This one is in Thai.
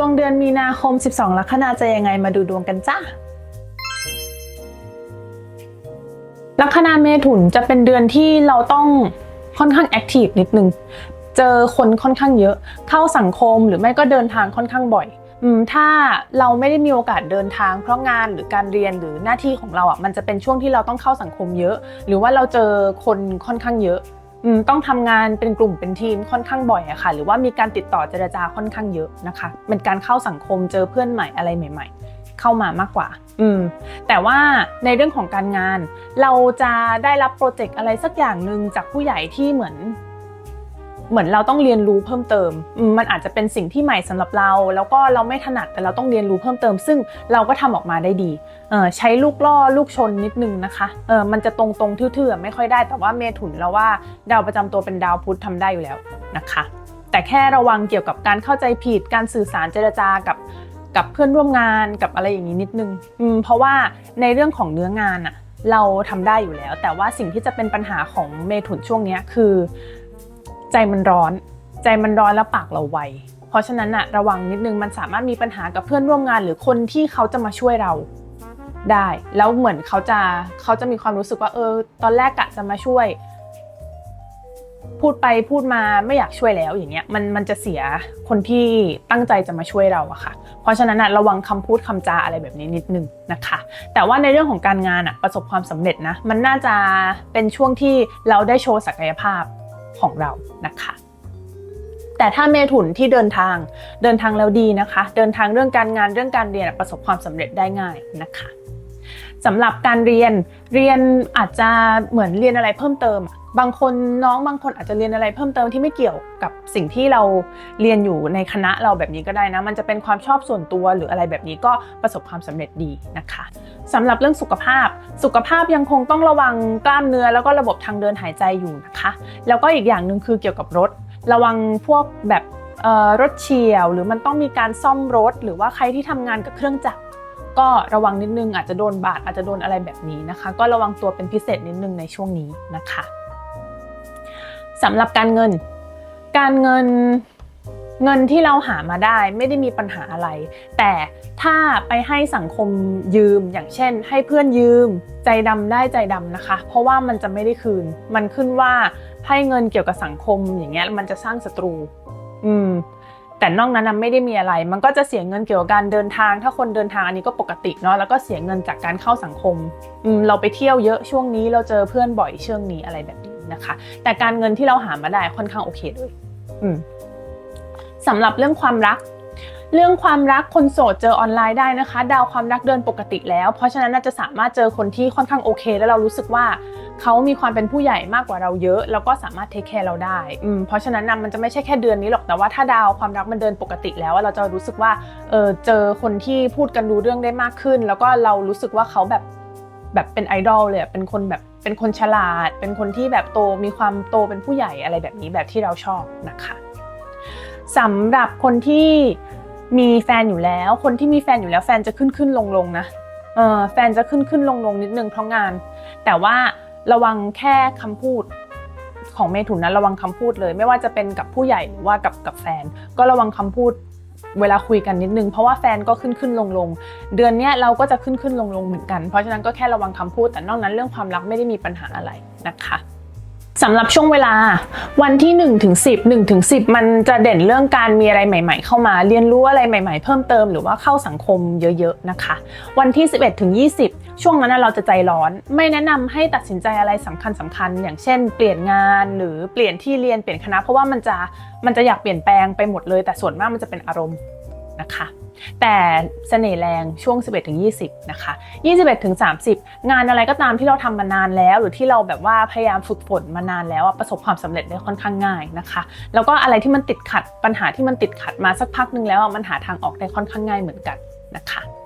วงเดือนมีนาคม 12 ลัคนาจะยังไงมาดูดวงกันจ้าลัคนาเมถุนจะเป็นเดือนที่เราต้องค่อนข้างแอคทีฟนิดนึง เจอคนค่อนข้างเยอะ เข้าสังคมหรือไม่ก็เดินทางค่อนข้างบ่อยถ้าเราไม่ได้มีโอกาสเดินทาง เพราะงานหรือการเรียนหรือหน้าที่ของเราอะมันจะเป็นช่วงที่เราต้องเข้าสังคมเยอะ หรือว่าเราเจอคนค่อนข้างเยอะ ต้องทำงานเป็นกลุ่มเป็นทีมค่อนข้างบ่อยอะค่ะ หรือว่ามีการติดต่อเจรจาค่อนข้างเยอะนะคะ เป็นการเข้าสังคมเจอเพื่อนใหม่อะไรใหม่ ๆ เข้ามามากกว่า อืม แต่ว่าในเรื่องของการงาน เราจะได้รับโปรเจกต์อะไรสักอย่างหนึ่งจากผู้ใหญ่ที่เหมือน เหมือนเราต้องเรียนรู้เพิ่มเติม มันอาจจะเป็นสิ่งที่ใหม่สำหรับเรา แล้วก็เราไม่ถนัดแต่เราต้องเรียนรู้เพิ่มเติม ซึ่งเราก็ทำออกมาได้ดีใช้ลูกล่อลูกชนนิดนึงนะคะเออมันจะตรงตรงๆทื่อๆไม่ค่อยได้ แต่ว่าเมถุนแล้วว่าดาวประจำตัวเป็นดาวพุธทำได้อยู่แล้วนะคะ แต่แค่ระวังเกี่ยวกับการเข้าใจผิดการสื่อสารเจรจากับกับเพื่อนร่วมงานกับอะไรอย่างนี้นิดนึงอืมเพราะว่าในเรื่องของเนื้องานอะเราทำได้อยู่แล้ว แต่ว่าสิ่งที่จะเป็นปัญหาของเมถุนช่วงเนี้ยคือ ใจมันร้อน ใจมันร้อนแล้วปากเราไว เพราะฉะนั้นอะระวังนิดนึงมันสามารถมีปัญหากับเพื่อนร่วมงานหรือคนที่เขาจะมาช่วยเราได้ แล้วเหมือนเขาจะเขาจะมีความรู้สึกว่าเออ ตอนแรกกะจะมาช่วย พูดไปพูดมาไม่อยากช่วยแล้วอย่างเงี้ยมันมันจะเสียคนที่ตั้งใจจะมาช่วยเราอะค่ะ เพราะฉะนั้นอะระวังคำพูดคำจาอะไรแบบนี้นิดนึงนะคะ แต่ว่าในเรื่องของการงานอะประสบความสำเร็จนะมันน่าจะเป็นช่วงที่เราได้โชว์ศักยภาพ ของเรานะคะ แต่ถ้าเมถุนที่เดินทางเดินทางแล้วดีนะคะ เดินทางเรื่องการงานเรื่องการเรียนประสบความสำเร็จได้ง่ายนะคะ สำหรับการเรียนเรียนอาจจะเหมือนเรียนอะไรเพิ่มเติมอะบางคนน้องบางคนอาจจะเรียนอะไรเพิ่มเติมที่ไม่เกี่ยวกับสิ่งที่เราเรียนอยู่ในคณะเราแบบนี้ก็ได้นะ มันจะเป็นความชอบส่วนตัวหรืออะไรแบบนี้ก็ประสบความสำเร็จดีนะคะสำหรับเรื่องสุขภาพ สุขภาพยังคงต้องระวังกล้ามเนื้อแล้วก็ระบบทางเดินหายใจอยู่นะคะ แล้วก็อีกอย่างหนึ่งคือเกี่ยวกับรถ ระวังพวกแบบรถเฉียว หรือมันต้องมีการซ่อมรถ หรือว่าใครที่ทำงานกับเครื่องจักร ก็ระวังนิดนึงอาจจะโดนบาดอาจจะโดนอะไรแบบนี้นะคะ ก็ระวังตัวเป็นพิเศษนิดนึงในช่วงนี้นะคะสำหรับการเงิน การเงินเงินที่เราหามาได้ไม่ได้มีปัญหาอะไร แต่ถ้าไปให้สังคมยืมอย่างเช่น ให้เพื่อนยืมใจดำได้ใจดำนะคะ เพราะว่ามันจะไม่ได้คืน มันขึ้นว่าให้เงินเกี่ยวกับสังคมอย่างเงี้ยมันจะสร้างศัตรู อืม แต่นอกนั้นไม่ได้มีอะไร มันก็จะเสียเงินเกี่ยวกับการเดินทาง ถ้าคนเดินทางอันนี้ก็ปกติเนาะ แล้วก็เสียเงินจากการเข้าสังคมอืมเราไปเที่ยวเยอะช่วงนี้ เราเจอเพื่อนบ่อยช่วงนี้อะไรแบบนี้นะคะ แต่การเงินที่เราหามาได้ค่อนข้างโอเคด้วยอืมสำหรับเรื่องความรัก เรื่องความรักคนโสดเจอออนไลน์ได้นะคะ ดาวความรักเดินปกติแล้ว เพราะฉะนั้นน่าจะสามารถเจอคนที่ค่อนข้างโอเค แล้วเรารู้สึกว่า เขามีความเป็นผู้ใหญ่มากกว่าเราเยอะ แล้วก็สามารถเทคแคร์เราได้อืมเพราะฉะนั้นนะมันจะไม่ใช่แค่เดือนนี้หรอกแต่ว่าถ้าดาวความรักมันเดินปกติแล้วเราจะรู้สึกว่าเออเจอคนที่พูดกันรู้เรื่องได้มากขึ้น แล้วก็เรารู้สึกว่าเขาแบบแบบเป็นไอดอลเลยเป็นคนแบบเป็นคนฉลาด เป็นคนที่แบบโตมีความโตเป็นผู้ใหญ่อะไรแบบนี้แบบที่เราชอบนะคะสำหรับคนที่มีแฟนอยู่แล้ว คนที่มีแฟนอยู่แล้วแฟนจะขึ้นขึ้นลงลงนะเออแฟนจะขึ้นขึ้นลงลงนิดนึงเพราะงาน แต่ว่า ระวังแค่คำพูดของเมถุนนะระวังคำพูดเลย ไม่ว่าจะเป็นกับผู้ใหญ่หรือว่ากับกับแฟน ก็ระวังคำพูดเวลาคุยกันนิดนึงเพราะว่าแฟนก็ขึ้นขึ้นลงลงเดือนนี้เราก็จะขึ้นขึ้นลงลงเหมือนกัน เพราะฉะนั้นก็แค่ระวังคำพูดแต่นอกนั้นเรื่องความรักไม่ได้มีปัญหาอะไรนะคะ สำหรับช่วงเวลาวันที่1ถึง10 1ถึง10 มันจะเด่นเรื่องการมีอะไรใหม่ ๆ เข้ามาเรียนรู้อะไรใหม่ ๆ เพิ่มเติมหรือว่าเข้าสังคมเยอะๆนะคะ วันที่ 11ถึง20 ช่วงนั้นเราจะใจร้อน ไม่แนะนำให้ตัดสินใจอะไรสำคัญสคัญๆอย่างเช่น เปลี่ยนงานหรือเปลี่ยนที่เรียนเปลี่ยนคณะเพราะว่ามันจะมันจะอยากเปลี่ยนแปลงไปหมดเลย แต่ส่วนมากมันจะเป็นอารมณ์ นะคะแต่เสน่ห์แรงช่วง 11ถึง20 นะคะ 21ถึง30 งานอะไรก็ตามที่เราทำมานานแล้ว หรือที่เราแบบว่าพยายามฝึกฝนมานานแล้วประสบความสำเร็จได้ค่อนข้างง่ายนะคะ แล้วก็อะไรที่มันติดขัดปัญหาที่มันติดขัดมาสักพักหนึงแล้วมันหาทางออกได้ค่อนข้างง่ายเหมือนกันนะคะ